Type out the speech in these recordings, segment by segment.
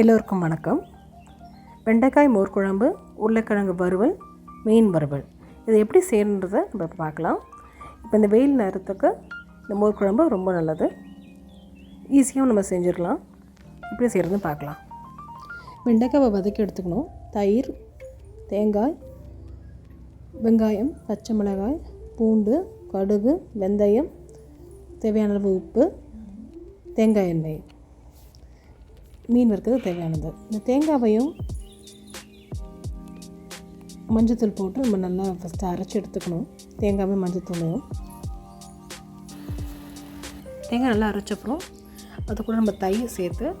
எல்லோருக்கும் வணக்கம். வெண்டைக்காய் மோர்குழம்பு உருளைக்கிழங்கு வறுவல் மீன் வறுவல். இது எப்படி செய்யணுன்றதை நம்ம பார்க்கலாம். இப்போ இந்த வெயில் நேரத்துக்கு இந்த மோர்குழம்பு ரொம்ப நல்லது. ஈஸியாகவும் நம்ம செஞ்சிடலாம். எப்படி செய்கிறதுன்னு பார்க்கலாம். வெண்டைக்காவை வதக்கி எடுத்துக்கணும். தயிர் தேங்காய் வெங்காயம் பச்சை மிளகாய் பூண்டு கடுகு வெந்தயம் தேவையான அளவு உப்பு தேங்காய் எண்ணெய். மீன் வறுக்கிறது தேவையானது. இந்த தேங்காவையும் மஞ்சத்தூள் போட்டு நம்ம நல்லா ஃபஸ்ட்டு அரைச்சி எடுத்துக்கணும். தேங்காயும் மஞ்சத்தூளையும். தேங்காய் நல்லா அரைச்சப்புறம் அது கூட நம்ம தயிர் சேர்த்து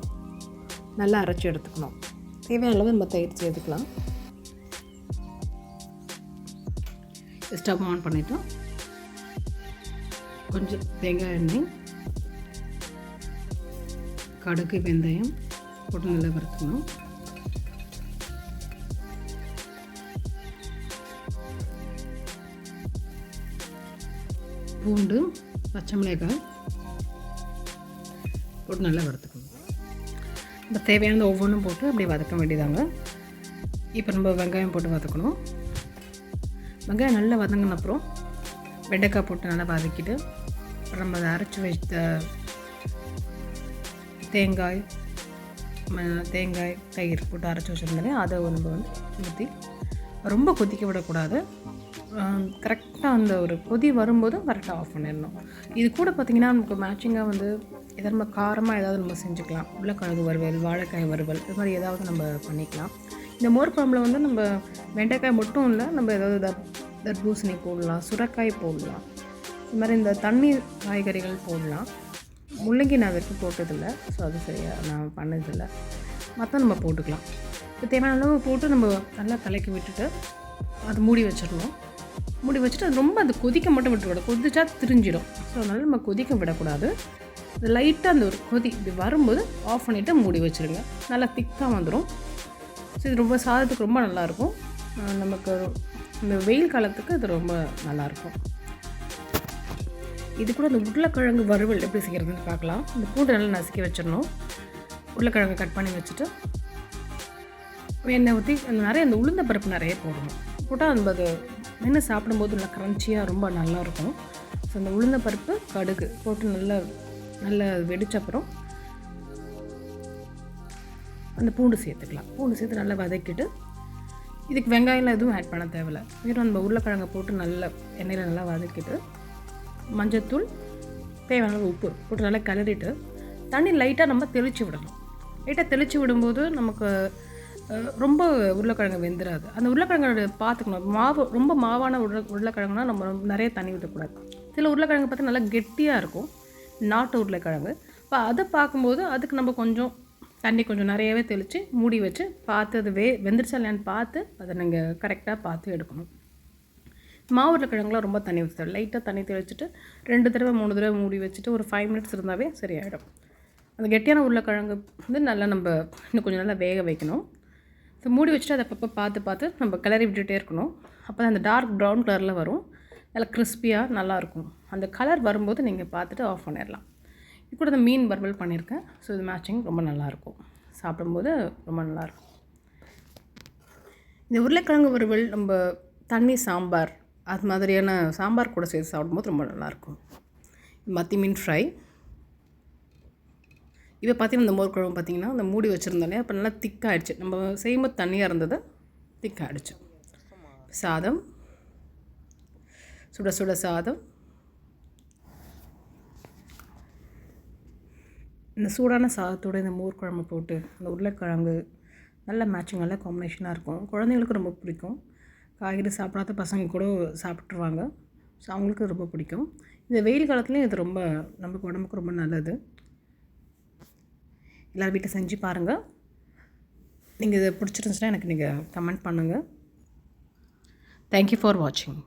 நல்லா அரைச்சி எடுத்துக்கணும். தேவையான அளவு நம்ம தயிர் சேர்த்துக்கலாம். ஸ்டவ் ஆன் பண்ணிவிட்டு கொஞ்சம் தேங்காய் எண்ணெய் கடுகு வெந்தயம் போட்டு நல்லா வறுக்கணும் பூண்டு பச்சை மிளகாய் போட்டு நல்லா வறுத்துக்கணும். இப்போ தேவையானது ஒவ்வொன்றும் போட்டு அப்படியே வதக்க வேண்டியதாங்க. இப்போ நம்ம வெங்காயம் போட்டு வதக்கணும். வெங்காயம் நல்லா வதங்கின அப்புறம் வெண்டைக்காய் போட்டு நல்லா வதக்கிட்டு அப்புறம் நம்ம அதை அரைச்சி வைத்த தேங்காய் தேங்காய் தயிர் போட்டு அரைச்சி வச்சுருந்தேனே அதை நம்ம வந்து ஊற்றி ரொம்ப கொதிக்க விடக்கூடாது. கரெக்டாக அந்த ஒரு கொதி வரும்போதும் கரெக்டாக ஆஃப் பண்ணிடணும். இது கூட பார்த்திங்கன்னா நமக்கு மேட்சிங்காக வந்து எதாவது நம்ம காரமாக ஏதாவது நம்ம செஞ்சுக்கலாம். உருளைக்கிழங்கு வறுவல் வாழைக்காய் வறுவல் இது மாதிரி ஏதாவது நம்ம பண்ணிக்கலாம். இந்த மோர் குழம்புல வந்து நம்ம வெண்டைக்காய் மட்டும் இல்லை நம்ம ஏதாவது தர் தர்பூசணி போடலாம் சுரக்காய் போடலாம். இது மாதிரி இந்த தண்ணீர் காய்கறிகள் போடலாம். முள்ளங்கி நான் வரைக்கும் போட்டதில்லை. ஸோ அது சரியாக நான் பண்ணதில்லை. மற்ற நம்ம போட்டுக்கலாம். இப்போ தேவையான அளவு போட்டு நம்ம நல்லா கலக்கி விட்டுட்டு அது மூடி வச்சிடணும். மூடி வச்சுட்டு அது ரொம்ப அது கொதிக்க மட்டும் விட்டுக்கூடாது கொதிச்சா திரிஞ்சிடும். ஸோ அதனால் நம்ம கொதிக்க விடக்கூடாது. லைட்டாக அந்த ஒரு கொதி இப்படி வரும்போது ஆஃப் பண்ணிவிட்டு மூடி வச்சுருங்க. நல்லா திக்காக வந்துடும் ஸோ இது ரொம்ப சாதத்துக்கு ரொம்ப நல்லாயிருக்கும் நமக்கு இந்த வெயில் காலத்துக்கு இது ரொம்ப நல்லாயிருக்கும் இது கூட இந்த உருளைக்கிழங்கு வறுவல் எப்படி செய்கிறதுன்னு பார்க்கலாம். இந்த பூண்டு நல்லா நசுக்கி வச்சிடணும். உருளைக்கிழங்கு கட் பண்ணி வச்சுட்டு எண்ணெய் ஊற்றி நிறைய அந்த உளுந்த பருப்பு நிறைய போடணும். போட்டால் அந்த அது மென்று சாப்பிடும்போது நல்லா க்ரன்ச்சியாக ரொம்ப நல்லாயிருக்கும். ஸோ அந்த உளுந்த பருப்பு கடுகு போட்டு நல்லா நல்லா வெடிச்ச அப்புறம் அந்த பூண்டு சேர்த்துக்கலாம். பூண்டு சேர்த்து நல்லா வதக்கிட்டு இதுக்கு வெங்காயம்லாம் எதுவும் ஆட் பண்ண தேவையில்லை. வெறும் நம்ம உருளைக்கிழங்கை போட்டு நல்லா எண்ணெயில் நல்லா வதக்கிட்டு மஞ்சத்தூள் தேவையான உப்பு போட்டு நல்லா கிளறிட்டு தண்ணி லைட்டாக நம்ம தெளித்து விடணும். லைட்டாக தெளித்து விடும்போது நமக்கு ரொம்ப உருளைக்கிழங்கு வெந்துடாது அந்த உருளைக்கிழங்கு பார்த்துக்கணும் மாவு ரொம்ப மாவான உருளை உருளைக்கிழங்குனா நம்ம ரொம்ப நிறைய தண்ணி ஊற்றக்கூடாது சில உருளைக்கிழங்கு பார்த்தா நல்லா கெட்டியாக இருக்கும். நாட்டு உருளைக்கிழங்கு. இப்போ அதை பார்க்கும்போது அதுக்கு நம்ம கொஞ்சம் தண்ணி கொஞ்சம் நிறையவே தெளித்து மூடி வச்சு பார்த்து அது வே வெந்துருச்சா இல்லையான்னு பார்த்து அதை நீங்கள் கரெக்டாக பார்த்து எடுக்கணும். மாவு உருளைக்கிழங்குலாம் ரொம்ப தண்ணி ஊற்ற லைட்டாக தண்ணி தெளிச்சிட்டு ரெண்டு தடவை மூணு தடவை மூடி வச்சுட்டு ஒரு ஃபைவ் மினிட்ஸ் இருந்தாவே சரியாயிடும். அந்த கெட்டியான உருளைக்கிழங்கு வந்து நல்லா நம்ம இன்னும் கொஞ்சம் நல்லா வேக வைக்கணும். ஸோ மூடி வச்சுட்டு அதை அப்பப்போ பார்த்து பார்த்து நம்ம கிளறி விட்டுட்டே இருக்கணும். அப்போ அந்த டார்க் ப்ரௌன் கலரில் வரும். நல்லா கிறிஸ்பியாக நல்லாயிருக்கும் அந்த கலர் வரும்போது நீங்கள் பார்த்துட்டு ஆஃப் பண்ணிடலாம். இது கூட இந்த மீன் வறுவல் பண்ணியிருக்கேன். ஸோ இது மேட்சிங் ரொம்ப நல்லாயிருக்கும் சாப்பிடும்போது ரொம்ப நல்லாயிருக்கும் இந்த உருளைக்கிழங்கு வறுவல் நம்ம தண்ணி சாம்பார் அது மாதிரியான சாம்பார் கூட சேர்த்து சாப்பிடும்போது ரொம்ப நல்லாயிருக்கும். மத்தி மீன் ஃப்ரை. இப்போ பார்த்தீங்கன்னா இந்த மோர் குழம்பு அந்த மூடி வச்சுருந்தோன்னே அப்போ நல்லா திக்காகிடுச்சு நம்ம செய்யும்போது தண்ணியாக இருந்தது திக்காகிடுச்சு சாதம். சுட சுட சாதம். இந்த சூடான சாதத்தோட இந்த மோர் குழம்பு போட்டு அந்த உருளைக்கிழங்கு நல்ல மேட்சிங் நல்ல காம்பினேஷனாக இருக்கும். குழந்தைங்களுக்கு ரொம்ப பிடிக்கும். காய்கறி சாப்பிடாத பசங்க கூட சாப்பிட்ருவாங்க ஸோ அவங்களுக்கு ரொம்ப பிடிக்கும். இந்த வெயில் காலத்துலேயும் இது ரொம்ப நமக்கு உடம்புக்கு ரொம்ப நல்லது. எல்லோரும் வீட்டில் செஞ்சு பாருங்கள் நீங்கள் இதை பிடிச்சிருந்துச்சுன்னா எனக்கு நீங்கள் கமெண்ட் பண்ணுங்கள் தேங்க்யூ ஃபார் வாட்சிங்